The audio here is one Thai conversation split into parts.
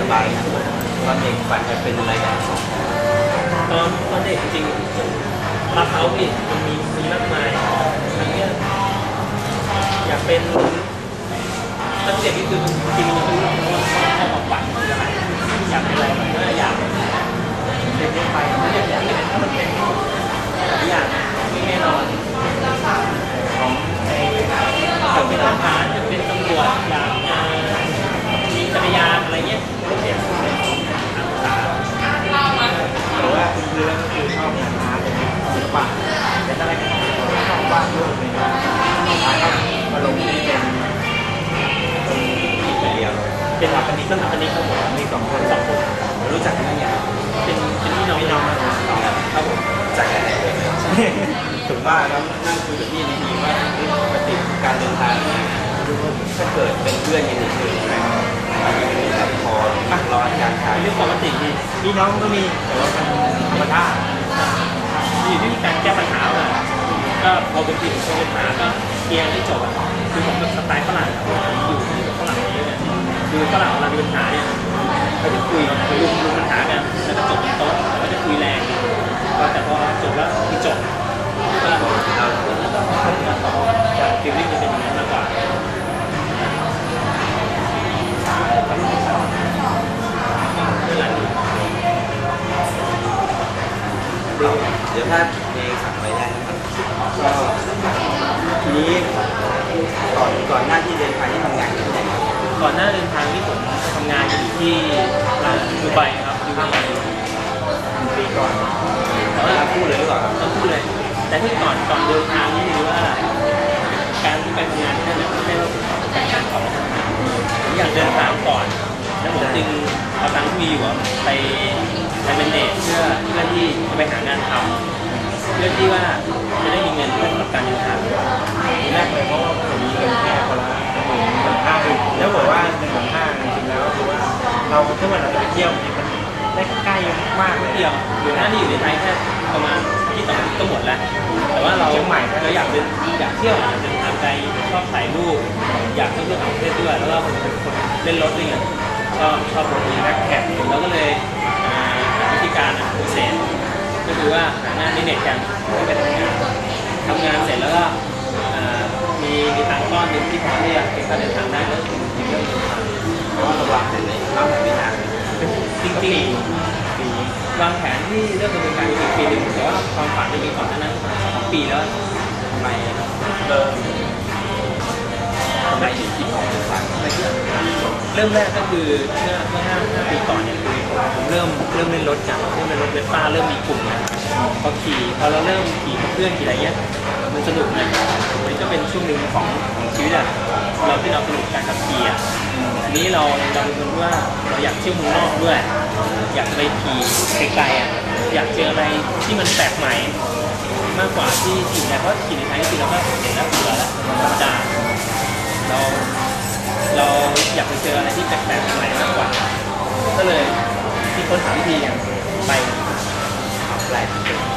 สบายๆครับตอนเด็กฝันจะเป็นอะไรกันตอนตอนเด็กจริงๆรักเขาพี่มันมีมีมากมายทั้งเนี้ยอยากเป็นตอนเด็กนี่คือจริงๆยังไม่รู้หรอ เป็นสถาปนิกสถาปนิกครับผมมีสองคนสองคนรู้จักกันไหมเนี่ยเป็นเป็นพี่น้องพี่น้องคนะรับครับผมจากกันไหนเลยถึงว่าแล้วนั่งคุยกับพี่ดีๆว่าปกติการเดินทางเนี่ยถ้าเกิดเป็นเพื่อนกันเฉยๆไหมอาจะเป็นแบบพออะรออาจารย์ชายเรื่องปกติดีพี่น้องก็มีแต่ว่ามันธรรมชาติอยู่ที่การแก้ปัญหาเลยก็พอเป็นสิ่งที่ปัญหาก็เคลียร์ให้จบคือ คุยรุมรุมปัญหากันแล้วก็จบที่โต๊ะแต่ว่าจะคุยแรงก็แต่พอจบแล้วคือจบก็เราแล้วก็พัฒนาต่อจากฟิลลิ่งจะเป็นอย่างนั้นมากกว่าเดี๋ยวถ้าเพลงสั่งไปได้นะครับก็ทีนี้ก่อนก่อนหน้าที่เดินทางที่ทำงาน ก่อนหน้าเดินทางที่ผมทำงานอยู่ที่ร้านดูไบครับดูไบปีก่อนแต่ว่าพูดเลยหรือเปล่าต้องพูดเลย แต่ที่ก่อนก่อนเดินทางนี่คือว่า การที่ไปทำงานที่นั่นเนี่ยไม่ใช่ว่าผมไปงานเขาผมอยากเดินทางก่อน แล้วผมจึงเอาตังค์ที่มีอยู่ไปไปเป็นเดทเพื่อเพื่อที่จะไปหางานทำเพื่อที่ว่าจะได้ เราถ้าวันเราจะไปเที่ยวจริงๆมันได้ใกล้มากเลยเดียวอยู่หน้าที่อยู่ในไทยแค่ประมาณที่ต่อก็หมดแล้ว แต่ว่าเราเชียงใหม่นะเราอยากเดินอยากเที่ยวอยากเดินทางไกลชอบถ่ายรูปอยากเที่ยวต่างประเทศด้วยแล้วก็ผมเป็นคนเล่นรถด้วยไงชอบชอบรถมีนักแข่งเราก็เลยอ่าหาวิธีการพิเศษก็คือว่าหางานในเน็ตกันก็ไปทำงานทำงานเสร็จแล้วก็อ่ามีมีตังค์ก้อนหนึ่งที่พอที่จะเป็นค่าเดินทางได้แล้วถึงถึงเริ่มเดินทาง เพราะว่าเราวางแผนในรอบแผนไม่นานจริงๆปีวางแผนที่เริ่มดำเนินการอีกปีหนึงแต่ว่าความฝันจะมีก่อนหน้านั้นสองปีแล้วทำไมเริ่มทำไมถึงคิดออกเป็นฝันอะไรเงี้ยเริ่มแรกก็คือเมื่อเมื่อห้าห้าปีก่อนเนี่ยคือผมเริ่มเริ่มเล่นรถกันเริ่มเล่นรถเวสป้าเริ่มมีกลุ่มนะพอขี่พอเราเริ่มขี่กับเพื่อนขี่อะไรเงี้ยมันสนุกนะมันก็เป็นช่วงหนึ่งของของชีวิตอะเราที่เราสนุกการขับขี่อะ นี้เราเราเป็นคนว่าเราอยากเที่ยวเมืองนอกด้วย อยากไปขี่ไกลๆอะอยากเจออะไรที่มันแปลกใหม่ มากกว่าที่ขี่ในเพราะขี่ในไทยคือเราก็เห็นแล้วเบื่อแล้วธรรมดาเราเราอยากไปเจออะไรที่แปลกๆใหม่มากกว่า ก็เลยที่ค้นหาวิธีอย่างไปเอาแปลก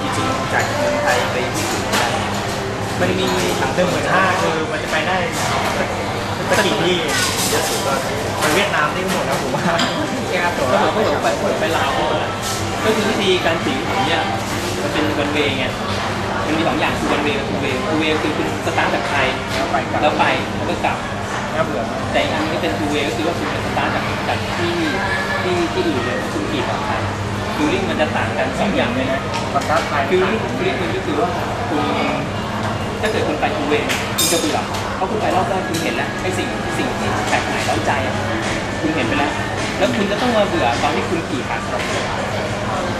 จริงๆจากเมืองไทยไปญี่ปุ่นได้มันมีทางเรื่องหมื่นห้าคือมันจะไปได้สักกี่ที่เยอะสุดก็ ไปเวียดนามได้หมดแล้วผมว่าแค่ค่าตั๋วก็เหมือนก็เหมือนไปเหมือนไปลาวก็หมดแหละก็คือวิธีการขี่ของผมเนี่ยมันเป็นวันเวย์ไงมันมีสองอย่างคือวันเวย์กับทูเวย์ทูเวย์คือคุณสตาร์ทจากไทยแล้วไปกลับแล้วไปแล้วก็กลับน่าเบื่อแต่อีกอันนึงก็เป็นทูเวย์ก็คือว่าคุณจะสตาร์ทจากจากที่ที่ที่อื่นเลยคุณขี่กับไทยฟิลลิ่งมันจะต่างกันสองอย่างเลยนะภาษาไทยคือคือคือก็คือว่าคุณถ้าเกิดคุณไปทูเวย์คุณจะเบื่อเพ ราะคุณไปรอบแรกคุณเห็นแล้วไอ้สิ่งสิ่งที่แปลกใหม่เร้าใจอะคุณเห็นไปแล้ว แล้วคุณจะต้องมาเบื่อตอนที่คุณขี่ผ่านถนน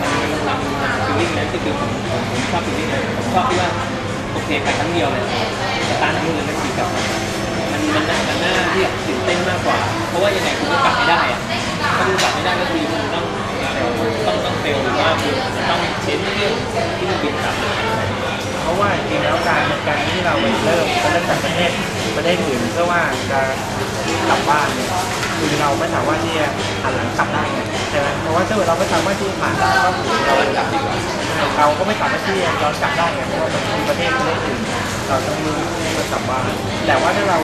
มันมันมันฟิลลิ่งนั้นก็คือผมผมชอบฟิลลิ่งนั้นผมชอบที่ว่าโอเคไปครั้งเดียวเลยสตาร์ททั้งเลยแล้วขี่กลับมามันมันน่ามันน่าที่จะตื่นเต้นมากกว่า เพราะว่ายังไงคุณก็กลับไม่ได้อะถ้าคุณกลับไม่ได้ก็คือคุณต้องต้องต้องเฟลหรือว่าคุณต้องเช็นเรื่องที่จะบินกลับเพราะว่าจริงแล้วการ การที่เราไปเริ่มเริ่มจากประเทศประเทศอื่นเพื่อว่าจะกลับบ้านเนี่ยคือเราไม่สามารถที่จะหันหลังกลับได้ไงใช่ไหมเพราะว่าถ้าเกิดเราไม่สามารถที่จะผ่านได้ก็คือเราจับดีกว่าเราก็ไม่สามารถที่จะย้อนกลับได้ไงเพราะว่ามันมีประเทศประเทศอื่นเราต้องมือมากลับบ้านแต่ว่าถ้าเรา